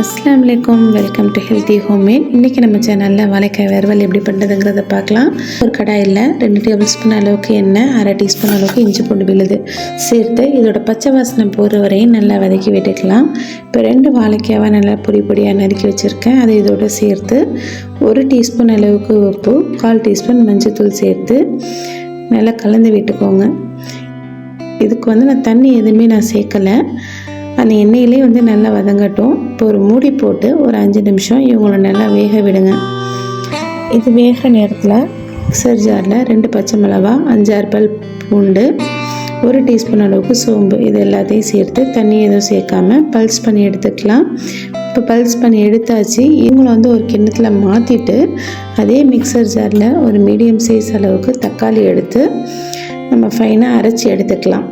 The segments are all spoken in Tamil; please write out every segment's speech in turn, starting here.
அஸ்லாம் வலைக்கம் வெல்கம் டு ஹெல்த்தி ஹோம்மேட் இன்றைக்கி நம்ம சேனலில் வாழைக்காய் வறுவல் எப்படி பண்ணுறதுங்கிறத பார்க்கலாம். ஒரு கடாயில் ரெண்டு டேபிள் ஸ்பூன் அளவுக்கு எண்ணெய் அரை டீஸ்பூன் அளவுக்கு இஞ்சி பூண்டு விழுது. சேர்த்து இதோட பச்சை வாசனை போகிற வரையும் நல்லா வதக்கி விட்டுக்கலாம். இப்போ ரெண்டு வாழைக்காவை நல்லா பொடி பொடியாக நறுக்கி வச்சுருக்கேன். அதை இதோட சேர்த்து ஒரு டீஸ்பூன் அளவுக்கு உப்பு கால் டீஸ்பூன் மஞ்சள்தூள் சேர்த்து நல்லா கலந்து விட்டுக்கோங்க. இதுக்கு வந்து நான் தண்ணி எதுவுமே நான் சேர்க்கலை. அந்த எண்ணெயிலே வந்து நல்லா வதங்கட்டும். இப்போ ஒரு மூடி போட்டு ஒரு அஞ்சு நிமிஷம் இவங்கள நல்லா வேக விடுங்க. இது வேக நேரத்தில் மிக்சர் ஜாரில் ரெண்டு பச்சை மிளகா அஞ்சாறு பல் பூண்டு ஒரு டீஸ்பூன் அளவுக்கு சோம்பு. இது எல்லாத்தையும் சேர்த்து தண்ணி எதுவும் சேர்க்காம பல்ஸ் பண்ணி எடுத்துக்கலாம். இப்போ பல்ஸ் பண்ணி எடுத்தாச்சு. இவங்களை வந்து ஒரு கிண்ணத்தில் மாற்றிட்டு அதே மிக்சர் ஜாரில் ஒரு மீடியம் சைஸ் அளவுக்கு தக்காளி எடுத்து நம்ம ஃபைனாக அரைச்சி எடுத்துக்கலாம்.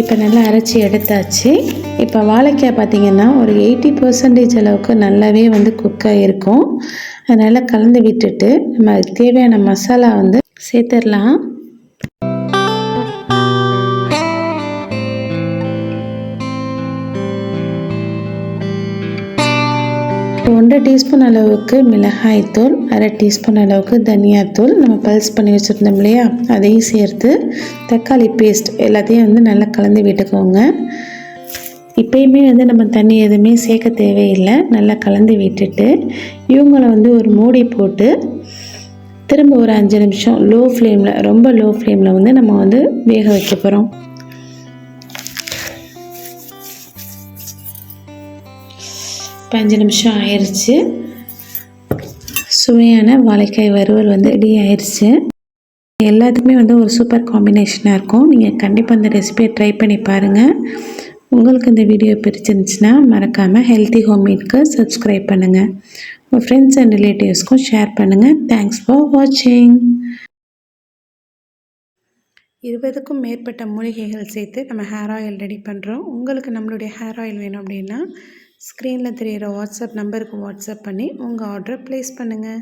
இப்போ நல்லா அரைச்சி எடுத்தாச்சு. இப்போ வாழைக்காய் பார்த்திங்கன்னா ஒரு எயிட்டி பர்சன்டேஜ் அளவுக்கு நல்லாவே வந்து குக்காக இருக்கும் அதனால் கலந்து விட்டுட்டு நம்ம அதுக்கு தேவையான மசாலா வந்து சேர்த்துடலாம். ஒன்றரை டீஸ்பூன் அளவுக்கு மிளகாய்த்தூள் அரை டீஸ்பூன் அளவுக்கு தனியாத்தூள். நம்ம பல்ஸ் பண்ணி வச்சுருந்தோம் இல்லையா? அதையும் சேர்த்து தக்காளி பேஸ்ட் எல்லாத்தையும் வந்து நல்லா கலந்து விட்டுக்கோங்க. இப்போயுமே வந்து நம்ம தண்ணி எதுவுமே சேர்க்க தேவையில்லை. நல்லா கலந்து விட்டுட்டு இவங்களை வந்து ஒரு மூடி போட்டு திரும்ப ஒரு அஞ்சு நிமிஷம் லோ ஃப்ளேமில் ரொம்ப லோ ஃப்ளேமில் வந்து நம்ம வந்து வேக வைக்க போகிறோம் இப்போ அஞ்சு நிமிஷம் ஆயிடுச்சு சுவையான வாழைக்காய் வறுவல் வந்து ரெடி ஆயிடுச்சு எல்லாத்துக்குமே வந்து ஒரு சூப்பர் காம்பினேஷனாக இருக்கும். நீங்கள் கண்டிப்பாக இந்த ரெசிபியை ட்ரை பண்ணி பாருங்கள் உங்களுக்கு இந்த வீடியோ பிடிச்சிருந்துச்சுன்னா மறக்காமல் ஹெல்த்தி ஹோம்மேட்க்கு சப்ஸ்கிரைப் பண்ணுங்கள் உங்கள் ஃப்ரெண்ட்ஸ் அண்ட் ரிலேட்டிவ்ஸ்க்கும் ஷேர் பண்ணுங்கள் தேங்க்ஸ் ஃபார் வாட்சிங் இருபதுக்கும் மேற்பட்ட மூலிகைகள் சேர்த்து நம்ம ஹேர் ஆயில் ரெடி பண்ணுறோம் உங்களுக்கு நம்மளுடைய ஹேர் ஆயில் வேணும் அப்படின்னா ஸ்க்ரீனில் தெரிகிற வாட்ஸ்அப் நம்பருக்கு வாட்ஸ்அப் பண்ணி உங்கள் ஆர்டரை ப்ளேஸ் பண்ணுங்கள்